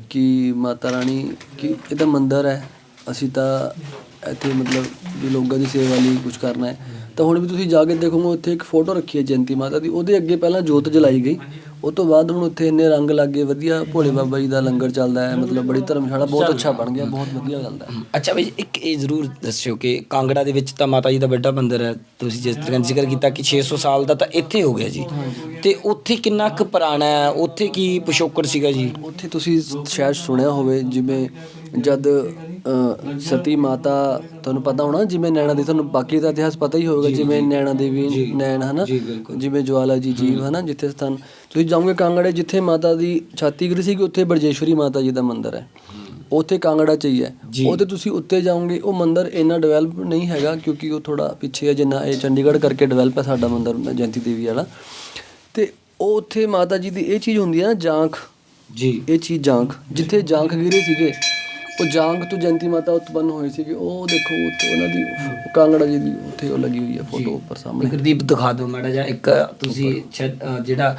Speaker 3: ਕਿ ਮਾਤਾ ਰਾਣੀ ਕਿ ਇਹ ਤਾਂ ਮੰਦਿਰ ਹੈ ਅਸੀਂ ਤਾਂ ਇੱਥੇ ਮਤਲਬ ਵੀ ਲੋਕਾਂ ਦੀ ਸੇਵਾ ਲਈ ਕੁਝ ਕਰਨਾ ਹੈ। ਤਾਂ ਹੁਣ ਵੀ ਤੁਸੀਂ ਜਾ ਕੇ ਦੇਖੋਗੇ ਉੱਥੇ ਇੱਕ ਫੋਟੋ ਰੱਖੀ ਹੈ ਜਯੰਤੀ ਮਾਤਾ ਦੀ। ਉਹਦੇ ਅੱਗੇ ਪਹਿਲਾਂ ਜੋਤ ਜਲਾਈ ਗਈ। ਉਹ ਤੋਂ ਬਾਅਦ ਹੁਣ ਉੱਥੇ ਇੰਨੇ ਰੰਗ ਲੱਗੇ ਵਧੀਆ ਭੋਲੇ ਬਾਬਾ ਜੀ ਦਾ ਲੰਗਰ ਚੱਲਦਾ ਹੈ। ਮਤਲਬ ਬੜੀ ਧਰਮਸ਼ਾਲਾ ਬਹੁਤ ਅੱਛਾ ਬਣ ਗਿਆ ਬਹੁਤ ਵਧੀਆ ਗੱਲ ਹੈ।
Speaker 1: ਅੱਛਾ ਬਈ ਇੱਕ ਇਹ ਜ਼ਰੂਰ ਦੱਸਿਓ ਕਿ ਕਾਂਗੜਾ ਦੇ ਵਿੱਚ ਤਾਂ ਮਾਤਾ ਜੀ ਦਾ ਵੱਡਾ ਮੰਦਿਰ ਹੈ। ਤੁਸੀਂ ਜਿਸ ਤਰ੍ਹਾਂ ਜ਼ਿਕਰ ਕੀਤਾ ਕਿ 600 ਸਾਲ ਦਾ ਤਾਂ ਇੱਥੇ ਹੋ ਗਿਆ ਜੀ। ਤੇ ਉੱਥੇ ਕਿੰਨਾ ਕੁ ਪੁਰਾਣਾ ਹੈ? ਉੱਥੇ ਕੀ ਪਿਛੋਕੜ ਸੀਗਾ ਜੀ?
Speaker 3: ਉੱਥੇ ਤੁਸੀਂ ਸ਼ਾਇਦ ਸੁਣਿਆ ਹੋਵੇ ਜਿਵੇਂ ਜਦ ਸਤੀ ਮਾਤਾ ਤੁਹਾਨੂੰ ਪਤਾ ਹੋਣਾ ਜਿਵੇਂ ਨੈਣਾ ਦੀ ਤੁਹਾਨੂੰ ਬਾਕੀ ਦਾ ਇਤਿਹਾਸ ਪਤਾ ਹੀ ਹੋਵੇਗਾ ਜਿਵੇਂ ਨੈਣਾ ਦੇਵੀ ਨੈਣ ਹਨਾ? ਜਿਵੇਂ ਜਵਾਲਾ ਜੀ ਜੀਵ ਹਨਾ? ਜਿੱਥੇ ਸਥਾਨ ਤੁਸੀਂ ਜਾਓਗੇ ਕਾਂਗੜੇ ਜਿੱਥੇ ਮਾਤਾ ਦੀ ਛਾਤੀ ਗਿਰੀ ਸੀਗੀ ਉੱਥੇ ਬਰਜੇਸ਼ਵਰੀ ਮਾਤਾ ਜੀ ਦਾ ਮੰਦਿਰ ਹੈ। ਉੱਥੇ ਕਾਂਗੜਾ ਚ ਹੀ ਹੈ। ਉਹਦੇ ਤੁਸੀਂ ਉੱਤੇ ਜਾਓਗੇ ਉਹ ਮੰਦਿਰ ਇੰਨਾ ਡਿਵੈਲਪ ਨਹੀਂ ਹੈਗਾ ਕਿਉਂਕਿ ਉਹ ਥੋੜਾ ਪਿੱਛੇ ਹੈ ਜਿੰਨਾ ਇਹ ਚੰਡੀਗੜ੍ਹ ਕਰਕੇ ਡਿਵੈਲਪ ਹੈ ਸਾਡਾ ਮੰਦਿਰ ਜਯੰਤੀ ਦੇਵੀ ਵਾਲਾ। ਤੇ ਉਹ ਉੱਥੇ ਮਾਤਾ ਜੀ ਦੀ ਇਹ ਚੀਜ਼ ਹੁੰਦੀ ਹੈ ਨਾ ਜਾਂਖ।
Speaker 1: ਜੀ।
Speaker 3: ਇਹ ਚੀਜ਼ ਜਾਂਖ ਜਿੱਥੇ ਜਾਂਖ ਗਿਰੇ ਸੀਗੇ ਉਹ ਜਾਂਖ ਤੋਂ ਜਯੰਤੀ ਮਾਤਾ ਉਤਪੰਨ ਹੋਏ ਸੀਗੇ ਉਹ ਦੇਖੋ ਉੱਥੇ ਉਹਨਾਂ ਦੀ ਕਾਂਗੜਾ ਜੀ ਦੀ ਉੱਥੇ ਉਹ ਲੱਗੀ ਹੋਈ ਹੈ ਫੋਟੋ ਉੱਪਰ ਸਾਹਮਣੇ।
Speaker 1: ਗੁਰਦੀਪ ਦਿਖਾ ਦਿਓ ਮਾੜਾ ਜਿਹਾ ਇੱਕ ਤੁਸੀਂ ਜਿਹੜਾ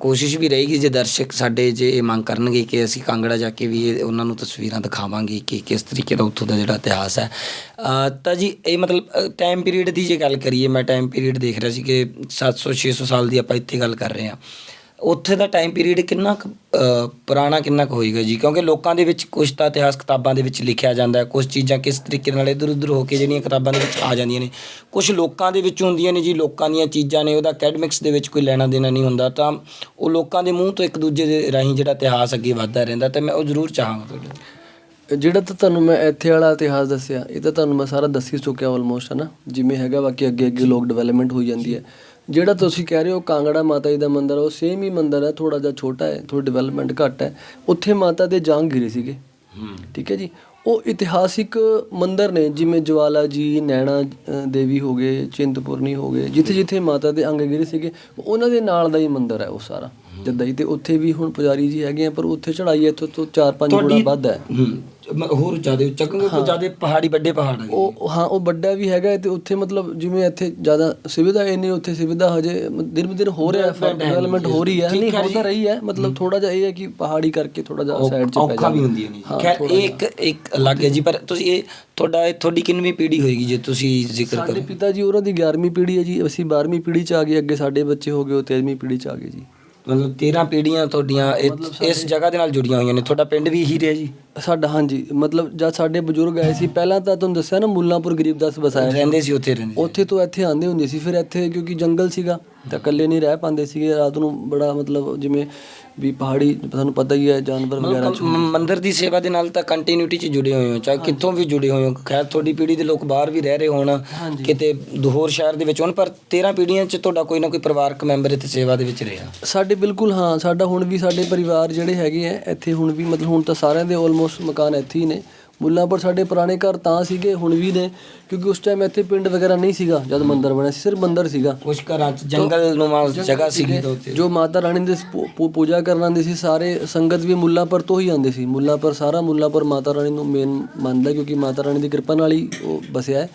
Speaker 1: ਕੋਸ਼ਿਸ਼ ਵੀ ਰਹੇਗੀ ਜੇ ਦਰਸ਼ਕ ਸਾਡੇ ਜੇ ਇਹ ਮੰਗ ਕਰਨਗੇ ਕਿ ਅਸੀਂ ਕਾਂਗੜਾ ਜਾ ਕੇ ਵੀ ਉਹਨਾਂ ਨੂੰ ਤਸਵੀਰਾਂ ਦਿਖਾਵਾਂਗੇ ਕਿ ਕਿਸ ਤਰੀਕੇ ਦਾ ਉੱਥੋਂ ਦਾ ਜਿਹੜਾ ਇਤਿਹਾਸ ਹੈ। ਤਾਂ ਜੀ ਇਹ ਮਤਲਬ ਟਾਈਮ ਪੀਰੀਅਡ ਦੀ ਜੇ ਗੱਲ ਕਰੀਏ ਮੈਂ ਟਾਈਮ ਪੀਰੀਅਡ ਦੇਖ ਰਿਹਾ ਸੀ ਕਿ 700 600 ਸਾਲ ਦੀ ਆਪਾਂ ਇੱਥੇ ਗੱਲ ਕਰ ਰਹੇ ਹਾਂ। ਉੱਥੇ ਦਾ ਟਾਈਮ ਪੀਰੀਅਡ ਕਿੰਨਾ ਕੁ, ਅ, ਪੁਰਾਣਾ ਕਿੰਨਾ ਕੁ ਹੋਏਗਾ ਜੀ? ਕਿਉਂਕਿ ਲੋਕਾਂ ਦੇ ਵਿੱਚ ਕੁਝ ਤਾਂ ਇਤਿਹਾਸ ਕਿਤਾਬਾਂ ਦੇ ਵਿੱਚ ਲਿਖਿਆ ਜਾਂਦਾ ਹੈ ਕੁਝ ਚੀਜ਼ਾਂ ਕਿਸ ਤਰੀਕੇ ਨਾਲ ਇੱਧਰ ਉੱਧਰ ਹੋ ਕੇ ਜਿਹੜੀਆਂ ਕਿਤਾਬਾਂ ਦੇ ਵਿੱਚ ਆ ਜਾਂਦੀਆਂ ਨੇ। ਕੁਝ ਲੋਕਾਂ ਦੇ ਵਿੱਚ ਹੁੰਦੀਆਂ ਨੇ ਜੀ ਲੋਕਾਂ ਦੀਆਂ ਚੀਜ਼ਾਂ ਨੇ ਉਹਦਾ ਅਕੈਡਮਿਕਸ ਦੇ ਵਿੱਚ ਕੋਈ ਲੈਣਾ ਦੇਣਾ ਨਹੀਂ ਹੁੰਦਾ। ਤਾਂ ਉਹ ਲੋਕਾਂ ਦੇ ਮੂੰਹ ਤੋਂ ਇੱਕ ਦੂਜੇ ਦੇ ਰਾਹੀਂ ਜਿਹੜਾ ਇਤਿਹਾਸ ਅੱਗੇ ਵੱਧਦਾ ਰਹਿੰਦਾ ਤੇ ਮੈਂ ਉਹ ਜ਼ਰੂਰ ਚਾਹਾਂਗਾ ਤੁਹਾਡੇ
Speaker 3: ਜਿਹੜਾ ਤਾਂ ਤੁਹਾਨੂੰ ਮੈਂ ਇੱਥੇ ਵਾਲਾ ਇਤਿਹਾਸ ਦੱਸਿਆ ਇਹ ਤਾਂ ਤੁਹਾਨੂੰ ਮੈਂ ਸਾਰਾ ਦੱਸ ਹੀ ਚੁੱਕਿਆ ਆਲਮੋਸਟ ਹਨਾ? ਜਿਵੇਂ ਹੈਗਾ ਬਾਕੀ ਅੱਗੇ ਅੱਗੇ ਲੋਕ ਡਿਵੈਲਪਮੈਂਟ ਹੋਈ ਜਾਂਦੀ ਹੈ। ਜਿਹੜਾ ਤੁਸੀਂ ਕਹਿ ਰਹੇ ਹੋ ਕਾਂਗੜਾ ਮਾਤਾ ਜੀ ਦਾ ਮੰਦਿਰ ਉਹ ਸੇਮ ਹੀ ਮੰਦਿਰ ਹੈ ਥੋੜਾ ਜਿਹਾ ਛੋਟਾ ਹੈ ਥੋੜੀ ਡਿਵੈਲਪਮੈਂਟ ਘੱਟ ਹੈ। ਉੱਥੇ ਮਾਤਾ ਦੇ ਜਾਂਗ ਗਿਰੇ ਸੀਗੇ। ਠੀਕ ਹੈ ਜੀ? ਉਹ ਇਤਿਹਾਸਿਕ ਮੰਦਿਰ ਨੇ ਜਿਵੇਂ ਜਵਾਲਾ ਜੀ ਨੈਣਾ ਦੇਵੀ ਹੋ ਗਏ ਚਿੰਤਪੁਰਨੀ ਹੋ ਗਏ ਜਿੱਥੇ ਜਿੱਥੇ ਮਾਤਾ ਦੇ ਅੰਗ ਗਿਰੇ ਸੀਗੇ ਉਹਨਾਂ ਦੇ ਨਾਲ ਦਾ ਹੀ ਮੰਦਿਰ ਹੈ ਉਹ ਸਾਰਾ। ਜਿੱਦਾਂ ਹੀ ਤੇ ਉੱਥੇ ਵੀ ਹੁਣ ਪੁਜਾਰੀ ਜੀ ਹੈਗੇ ਆ ਪਰ ਉੱਥੇ ਚੜਾਈ ਇੱਥੋਂ ਤੋਂ 4-5 ਗੁਣਾ ਵੱਧ ਹੈ।
Speaker 1: ਹੋਰ ਜ਼ਿਆਦਾ ਉੱਚਾ ਕਿਉਂਕਿ ਜ਼ਿਆਦਾ ਪਹਾੜੀ ਵੱਡੇ ਪਹਾੜ ਹੈ
Speaker 3: ਉਹ ਹਾਂ ਉਹ ਵੱਡਾ ਵੀ ਹੈਗਾ ਹੈ ਤੇ ਉੱਥੇ ਮਤਲਬ ਜਿਵੇਂ ਇੱਥੇ ਜ਼ਿਆਦਾ ਸੁਵਿਧਾ ਇੰਨੀ ਉੱਥੇ ਸੁਵਿਧਾ ਹਜੇ ਦਿਨ ਬ ਦਿਨ ਹੋ ਰਿਹਾ ਹੈ ਡਿਵੈਲਪਮੈਂਟ ਹੋ ਰਹੀ ਹੈ। ਨਹੀਂ ਹੋ ਤਾਂ ਰਹੀ ਹੈ ਮਤਲਬ ਥੋੜਾ ਜਿਹਾ ਇਹ ਹੈ ਕਿ ਪਹਾੜੀ ਕਰਕੇ ਥੋੜਾ ਜਿਹਾ ਸਾਈਡ 'ਚ ਪੈ
Speaker 1: ਔਖਾ ਵੀ
Speaker 3: ਜਾਂਦਾ
Speaker 1: ਹੁੰਦੀਆਂ ਨੇ ਜੀ ਖੈਰ ਇਹ ਇੱਕ ਇੱਕ ਅਲੱਗ ਹੈ ਜੀ ਪਰ ਤੁਸੀਂ ਇਹ ਤੁਹਾਡਾ ਇਹ ਤੁਹਾਡੀ ਕਿੰਨਵੀਂ ਪੀੜ੍ਹੀ ਹੋਏਗੀ ਜੇ ਤੁਸੀਂ ਜ਼ਿਕਰ
Speaker 3: ਸਾਡੇ
Speaker 1: ਕਰੋ?
Speaker 3: ਪਿਤਾ ਜੀ ਉਹਨਾਂ ਦੀ 11ਵੀਂ ਪੀੜ੍ਹੀ ਹੈ ਜੀ ਅਸੀਂ 12ਵੀਂ ਪੀੜ੍ਹੀ 'ਚ ਆ ਗਏ ਅੱਗੇ ਸਾਡੇ ਬੱਚੇ ਹੋ ਗਏ ਉਹ 13ਵੀਂ ਪੀੜ੍ਹੀ 'ਚ ਆ ਗਏ ਜੀ।
Speaker 1: ਮਤਲਬ 13 ਪੀੜ੍ਹੀਆਂ ਤੁਹਾਡੀਆਂ ਇਹ- ਇਸ ਜਗ੍ਹਾ ਦੇ ਨਾਲ ਜੁੜੀਆਂ ਹੋਈਆਂ ਨੇ। ਤੁਹਾਡਾ ਪਿੰਡ ਵੀ ਇਹੀ ਰਿਹਾ ਜੀ।
Speaker 3: ਸਾਡਾ ਹਾਂਜੀ। ਮਤਲਬ ਜਦ ਸਾਡੇ ਬਜ਼ੁਰਗ ਆਏ ਸੀ ਪਹਿਲਾਂ ਤਾਂ ਤੁਹਾਨੂੰ ਦੱਸਿਆ ਨਾ ਮੁੱਲਾਂਪੁਰ ਗਰੀਬਦਾਸ ਵਸਾਇਆ
Speaker 1: ਰਹਿੰਦੇ ਸੀ ਉੱਥੇ ਰਹਿੰਦੇ
Speaker 3: ਉੱਥੇ ਤੋਂ ਇੱਥੇ ਆਂਦੇ ਹੁੰਦੇ ਸੀ। ਫਿਰ ਇੱਥੇ ਕਿਉਂਕਿ ਜੰਗਲ ਸੀਗਾ ਤਾਂ ਇਕੱਲੇ ਨਹੀਂ ਰਹਿ ਪਾਉਂਦੇ ਸੀਗੇ। ਰਾਤ ਨੂੰ ਬੜਾ ਮਤਲਬ ਜਿਵੇਂ ਵੀ ਪਹਾੜੀ ਤੁਹਾਨੂੰ ਪਤਾ ਹੀ ਹੈ ਜਾਨਵਰ ਵਗੈਰਾ
Speaker 1: ਮੰਦਿਰ ਦੀ ਸੇਵਾ ਦੇ ਨਾਲ ਤਾਂ ਕੰਟੀਨਿਊਟੀ 'ਚ ਜੁੜੇ ਹੋਏ ਹੋ ਚਾਹੇ ਕਿੱਥੋਂ ਵੀ ਜੁੜੇ ਹੋਏ ਹੋ। ਖੈਰ ਤੁਹਾਡੀ ਪੀੜ੍ਹੀ ਦੇ ਲੋਕ ਬਾਹਰ ਵੀ ਰਹਿ ਰਹੇ ਹੋਣ ਕਿਤੇ ਹੋਰ ਸ਼ਹਿਰ ਦੇ ਵਿੱਚ ਹੋਣ ਪਰ 13 ਪੀੜ੍ਹੀਆਂ 'ਚ ਤੁਹਾਡਾ ਕੋਈ ਨਾ ਕੋਈ ਪਰਿਵਾਰਕ ਮੈਂਬਰ ਇੱਥੇ ਸੇਵਾ ਦੇ ਵਿੱਚ ਰਿਹਾ।
Speaker 3: ਸਾਡੇ ਬਿਲਕੁਲ ਹਾਂ ਸਾਡਾ ਹੁਣ ਵੀ ਸਾਡੇ ਪਰਿਵਾਰ ਜਿਹੜੇ ਹੈਗੇ ਆ ਇੱਥੇ ਹੁਣ ਵੀ ਮਤਲਬ ਹੁਣ ਤਾਂ ਸਾਰਿਆਂ ਦੇ ਆਲਮੋਸਟ ਮਕਾਨ ਇੱਥੇ ਹੀ ਨੇ। ਮੁੱਲਾਂਪੁਰ ਸਾਡੇ ਪੁਰਾਣੇ ਘਰ ਤਾਂ ਸੀਗੇ ਹੁਣ ਵੀ ਨੇ ਕਿਉਂਕਿ ਉਸ ਟਾਈਮ ਇੱਥੇ ਪਿੰਡ ਵਗੈਰਾ ਨਹੀਂ ਸੀਗਾ ਜਦ ਮੰਦਿਰ ਬਣਿਆ ਸੀ ਸਿਰਫ ਮੰਦਿਰ ਸੀਗਾ।
Speaker 1: ਕੁਝ ਘਰਾਂ 'ਚ ਜੰਗਲ ਨੁਮਾ ਜਗ੍ਹਾ ਸੀਗੀ ਤਾਂ ਉੱਥੇ
Speaker 3: ਜੋ ਮਾਤਾ ਰਾਣੀ ਦੇ ਪੂਜਾ ਕਰਨ ਆਉਂਦੇ ਸੀ ਸਾਰੇ ਸੰਗਤ ਵੀ ਮੁੱਲਾਂਪੁਰ ਤੋਂ ਹੀ ਆਉਂਦੇ ਸੀ। ਮੁੱਲਾਂਪੁਰ ਸਾਰਾ ਮੁੱਲਾਂਪੁਰ ਮਾਤਾ ਰਾਣੀ ਨੂੰ ਮੇਨ ਮੰਨਦਾ ਕਿਉਂਕਿ ਮਾਤਾ ਰਾਣੀ ਦੀ ਕਿਰਪਾ ਨਾਲ ਹੀ ਉਹ ਬਸਿਆ ਹੈ।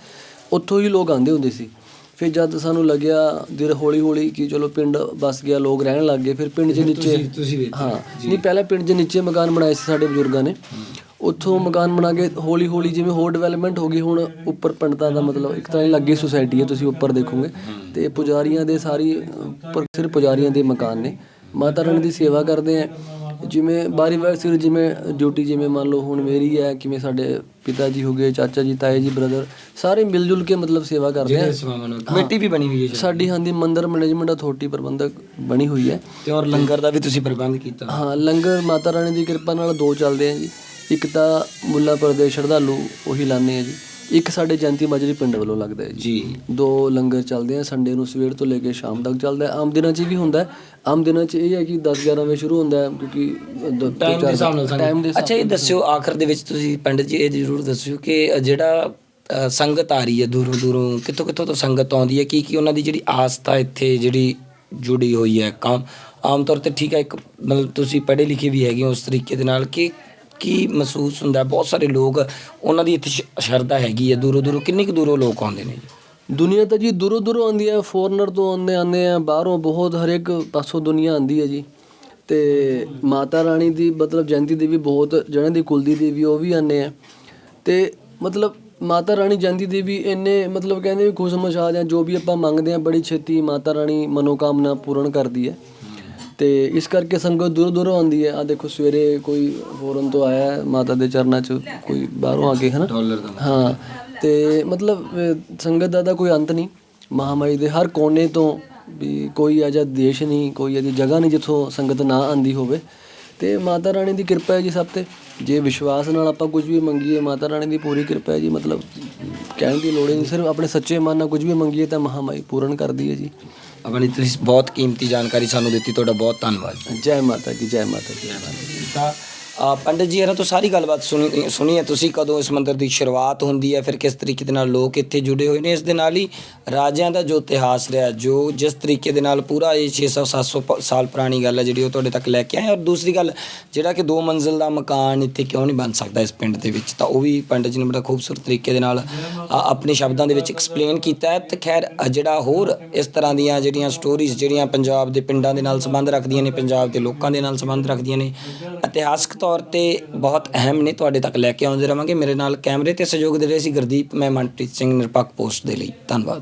Speaker 3: ਉੱਥੋਂ ਹੀ ਲੋਕ ਆਉਂਦੇ ਹੁੰਦੇ ਸੀ। ਫਿਰ ਜਦ ਸਾਨੂੰ ਲੱਗਿਆ ਦਿਰ ਹੌਲੀ ਹੌਲੀ ਕਿ ਚਲੋ ਪਿੰਡ ਬਸ ਗਿਆ ਲੋਕ ਰਹਿਣ ਲੱਗ ਗਏ ਫਿਰ ਪਿੰਡ ਦੇ ਨੀਚੇ ਹਾਂ ਨਹੀਂ ਪਹਿਲਾਂ ਪਿੰਡ ਦੇ ਨੀਚੇ ਮਕਾਨ ਬਣਾਏ ਸੀ ਸਾਡੇ ਬਜ਼ੁਰਗਾਂ ਨੇ। ਉੱਥੋਂ ਮਕਾਨ ਬਣਾ ਕੇ ਹੌਲੀ ਹੌਲੀ ਜਿਵੇਂ ਹੋਰ ਡਿਵੈਲਪਮੈਂਟ ਹੋ ਗਈ ਹੁਣ ਉੱਪਰ ਪੰਡਤਾਂ ਦਾ ਮਤਲਬ ਇੱਕ ਤਰ੍ਹਾਂ ਦੀ ਲੱਗੀ ਸੁਸਾਇਟੀ ਹੈ ਤੁਸੀਂ ਉੱਪਰ ਦੇਖੋਗੇ। ਤੇ ਪੁਜਾਰੀਆਂ ਦੇ ਸਾਰੀ ਉੱਪਰ ਸਿਰਫ ਪੁਜਾਰੀਆਂ ਦੇ ਮਕਾਨ ਨੇ। ਮਾਤਾ ਰਾਣੀ ਦੀ ਸੇਵਾ ਕਰਦੇ ਆ। ਜਿਵੇਂ ਬਾਰੀ ਵਾਰ ਸਿਰ ਜਿਵੇਂ ਡਿਊਟੀ ਜਿਵੇਂ ਮੰਨ ਲਓ ਹੁਣ ਮੇਰੀ ਹੈ ਕਿਵੇਂ ਸਾਡੇ ਪਿਤਾ ਜੀ ਹੋ ਗਏ ਚਾਚਾ ਜੀ ਤਾਏ ਜੀ ਬ੍ਰਦਰ ਸਾਰੇ ਮਿਲ ਜੁਲ ਕੇ ਮਤਲਬ ਸੇਵਾ ਕਰਦੇ ਆ।
Speaker 1: ਕਮੇਟੀ ਵੀ ਬਣੀ ਹੋਈ ਹੈ
Speaker 3: ਸਾਡੀ ਹਾਂ ਦੀ ਮੰਦਿਰ ਮੈਨੇਜਮੈਂਟ ਅਥਾਰਟੀ ਪ੍ਰਬੰਧਕ ਬਣੀ ਹੋਈ ਹੈ।
Speaker 1: ਤੇ ਔਰ ਲੰਗਰ ਦਾ ਵੀ ਤੁਸੀਂ ਪ੍ਰਬੰਧ ਕੀਤਾ।
Speaker 3: ਹਾਂ ਲੰਗਰ ਮਾਤਾ ਰਾਣੀ ਦੀ ਕਿਰਪਾ ਨਾਲ ਦੋ ਚੱਲਦੇ ਆ ਜੀ। ਇੱਕ ਤਾਂ ਮੁੱਲਾਂਪੁਰ ਦੇ ਸ਼ਰਧਾਲੂ ਉਹੀ ਲਾਉਂਦੇ ਆ ਜੀ। ਇੱਕ ਸਾਡੇ ਜੈਂਤੀ ਮਾਜਰੀ ਪਿੰਡ ਵੱਲੋਂ ਲੱਗਦਾ ਹੈ ਜੀ। ਦੋ ਲੰਗਰ ਚੱਲਦੇ ਆ ਸੰਡੇ ਨੂੰ ਸਵੇਰ ਤੋਂ ਲੈ ਕੇ ਸ਼ਾਮ ਤੱਕ ਚੱਲਦਾ ਆਮ ਦਿਨਾਂ 'ਚ ਵੀ ਹੁੰਦਾ ਆਮ ਦਿਨਾਂ 'ਚ ਇਹ ਹੈ ਕਿ 10 11 ਵਜੇ ਸ਼ੁਰੂ ਹੁੰਦਾ ਹੈ ਕਿਉਂਕਿ
Speaker 1: ਟਾਈਮ ਦੇ
Speaker 3: ਚਾਰ-
Speaker 1: ਹਿਸਾਬ ਨਾਲ
Speaker 3: ਟਾਈਮ ਦੇ
Speaker 1: ਸੰਗਤ ਅੱਛਾ ਇਹ ਦੱਸਿਓ ਆਖਰ ਦੇ ਵਿੱਚ ਤੁਸੀਂ ਪੰਡਿਤ ਜੀ ਇਹ ਜ਼ਰੂਰ ਦੱਸਿਓ ਕਿ ਜਿਹੜਾ ਸੰਗਤ ਆ ਰਹੀ ਹੈ ਦੂਰੋਂ ਦੂਰੋਂ ਕਿੱਥੋਂ ਕਿੱਥੋਂ ਤੋਂ ਸੰਗਤ ਆਉਂਦੀ ਹੈ? ਕੀ ਕੀ ਉਹਨਾਂ ਦੀ ਜਿਹੜੀ ਆਸਥਾ ਇੱਥੇ ਜਿਹੜੀ ਜੁੜੀ ਹੋਈ ਹੈ? ਕੰਮ ਆਮ ਤੌਰ ਤੇ ਠੀਕ ਹੈ ਇੱਕ ਮਤਲਬ ਤੁਸੀਂ ਪੜ੍ਹੇ ਲਿਖੇ ਵੀ ਹੈਗੇ ਹੋ ਉਸ ਤਰੀਕੇ ਦੇ ਨਾਲ ਕਿ ਕੀ ਮਹਿਸੂਸ ਹੁੰਦਾ? ਬਹੁਤ ਸਾਰੇ ਲੋਕ ਉਹਨਾਂ ਦੀ ਇੱਥੇ ਸ਼- ਸ਼ਰਧਾ ਹੈਗੀ ਹੈ ਦੂਰੋਂ ਦੂਰੋਂ। ਕਿੰਨੀ ਕੁ ਦੂਰੋਂ ਲੋਕ ਆਉਂਦੇ ਨੇ ਜੀ?
Speaker 3: ਦੁਨੀਆ ਤਾਂ ਜੀ ਦੂਰੋਂ ਦੂਰੋਂ ਆਉਂਦੀ ਹੈ ਫੋਰਨਰ ਤੋਂ ਆਉਂਦੇ ਆਉਂਦੇ ਆ, ਬਾਹਰੋਂ ਬਹੁਤ ਹਰੇਕ ਪਾਸੋਂ ਦੁਨੀਆ ਆਉਂਦੀ ਹੈ ਜੀ। ਤੇ ਮਾਤਾ ਰਾਣੀ ਦੀ, ਮਤਲਬ ਜਯੰਤੀ ਦੇਵੀ ਬਹੁਤ, ਜਿਹਨਾਂ ਦੀ ਕੁਲਦੀ ਦੇਵੀ ਉਹ ਵੀ ਆਉਂਦੇ ਆ। ਤੇ ਮਤਲਬ ਮਾਤਾ ਰਾਣੀ ਜਯੰਤੀ ਦੇਵੀ ਇੰਨੇ ਮਤਲਬ ਕਹਿੰਦੇ ਵੀ ਖੁਸ਼ ਮਸ਼ਾਜ ਆ, ਜੋ ਵੀ ਆਪਾਂ ਮੰਗਦੇ ਆ, ਬੜੀ ਛੇਤੀ ਮਾਤਾ ਰਾਣੀ ਮਨੋਕਾਮਨਾ ਪੂਰਨ ਕਰਦੀ ਹੈ ਤੇ ਇਸ ਕਰਕੇ ਸੰਗਤ ਦੂਰੋਂ ਦੂਰੋਂ ਆਉਂਦੀ ਹੈ। ਆ ਦੇਖੋ ਸਵੇਰੇ ਕੋਈ ਫੋਰਨ ਤੋਂ ਆਇਆ ਮਾਤਾ ਦੇ ਚਰਨਾਂ 'ਚ ਕੋਈ ਬਾਹਰੋਂ ਆ ਕੇ ਹਨਾ? ਹਾਂ ਤੇ ਮਤਲਬ ਸੰਗਤ ਦਾ ਤਾਂ ਕੋਈ ਅੰਤ ਨਹੀਂ। ਮਹਾਮਾਈ ਦੇ ਹਰ ਕੋਨੇ ਤੋਂ ਵੀ ਕੋਈ ਅਜਾ ਦੇਸ਼ ਨਹੀਂ ਕੋਈ ਅਜਿਹੀ ਜਗ੍ਹਾ ਨਹੀਂ ਜਿੱਥੋਂ ਸੰਗਤ ਨਾ ਆਂਦੀ ਹੋਵੇ। ਤੇ ਮਾਤਾ ਰਾਣੀ ਦੀ ਕਿਰਪਾ ਹੈ ਜੀ ਸਭ ਤੇ। ਜੇ ਵਿਸ਼ਵਾਸ ਨਾਲ ਆਪਾਂ ਕੁਝ ਵੀ ਮੰਗੀਏ ਮਾਤਾ ਰਾਣੀ ਦੀ ਪੂਰੀ ਕਿਰਪਾ ਹੈ ਜੀ। ਮਤਲਬ ਕਹਿਣ ਦੀ ਲੋੜ ਨਹੀਂ ਸਿਰਫ ਆਪਣੇ ਸੱਚੇ ਮਨ ਨਾਲ ਕੁਝ ਵੀ ਮੰਗੀਏ ਤਾਂ ਮਹਾਮਾਈ ਪੂਰਨ ਕਰਦੀ ਹੈ ਜੀ।
Speaker 1: ਆਪਣੀ ਤੁਸੀਂ ਬਹੁਤ ਕੀਮਤੀ ਜਾਣਕਾਰੀ ਸਾਨੂੰ ਦਿੱਤੀ ਤੁਹਾਡਾ ਬਹੁਤ ਧੰਨਵਾਦ
Speaker 3: ਜੈ। ਮਾਤਾ ਕੀ ਜੈ ਮਾਤਾ ਕੀ
Speaker 1: ਤਾਂ ਅ, ਪੰਡਿਤ ਜੀ, ਇਹਨਾਂ ਤੋਂ ਸਾਰੀ ਗੱਲਬਾਤ ਸੁਣੀ ਸੁਣੀ ਹੈ। ਤੁਸੀਂ ਕਦੋਂ ਇਸ ਮੰਦਿਰ ਦੀ ਸ਼ੁਰੂਆਤ ਹੁੰਦੀ ਹੈ? ਫਿਰ ਕਿਸ ਤਰੀਕੇ ਦੇ ਨਾਲ ਲੋਕ ਇੱਥੇ ਜੁੜੇ ਹੋਏ ਨੇ? ਇਸ ਦੇ ਨਾਲ ਹੀ ਰਾਜਿਆਂ ਦਾ ਜੋ ਇਤਿਹਾਸ ਰਿਹਾ, ਜੋ ਜਿਸ ਤਰੀਕੇ ਦੇ ਨਾਲ ਪੂਰਾ ਇਹ 600 700 ਪ- ਸਾਲ ਪੁਰਾਣੀ ਗੱਲ ਹੈ ਜਿਹੜੀ ਉਹ ਤੁਹਾਡੇ ਤੱਕ ਲੈ ਕੇ ਆਏ। ਔਰ ਦੂਸਰੀ ਗੱਲ, ਜਿਹੜਾ ਕਿ ਦੋ ਮੰਜ਼ਿਲ ਦਾ ਮਕਾਨ ਇੱਥੇ ਕਿਉਂ ਨਹੀਂ ਬਣ ਸਕਦਾ ਇਸ ਪਿੰਡ ਦੇ ਵਿੱਚ? ਤਾਂ ਉਹ ਵੀ ਪੰਡਿਤ ਜੀ ਨੇ ਬੜਾ ਖੂਬਸੂਰਤ ਤਰੀਕੇ ਦੇ ਨਾਲ ਆਪਣੇ ਸ਼ਬਦਾਂ ਦੇ ਵਿੱਚ ਐਕਸਪਲੇਨ ਕੀਤਾ ਹੈ। ਤੇ ਖੈਰ ਜਿਹੜਾ ਹੋਰ ਇਸ ਤਰ੍ਹਾਂ ਦੀਆਂ ਜਿਹੜੀਆਂ ਸਟੋਰੀਜ਼ ਜਿਹੜੀਆਂ ਪੰਜਾਬ ਦੇ ਪਿੰਡਾਂ ਦੇ ਨਾਲ ਸੰਬੰਧ ਰੱਖਦੀਆਂ ਨੇ, ਪੰਜਾਬ ਦੇ ਲੋਕਾਂ ਦੇ ਨਾਲ ਸੰਬੰਧ ਰੱਖਦੀਆਂ ਨੇ, ਇਤਿਹਾਸਕ ਤੌਰ ਤੇ ਬਹੁਤ ਅਹਿਮ ਨੇ, ਤੁਹਾਡੇ ਤੱਕ ਲੈ ਕੇ ਆਉਂਦੇ ਰਵਾਂਗੇ। ਮੇਰੇ ਨਾਲ ਕੈਮਰੇ ਤੇ ਸਹਿਯੋਗ ਦੇ ਰਹੇ ਸੀ ਗੁਰਦੀਪ, ਮੈਂ ਮਨਪ੍ਰੀਤ ਸਿੰਘ ਨਿਰਪੱਖ ਪੋਸਟ ਦੇ ਲਈ। ਧੰਨਵਾਦ।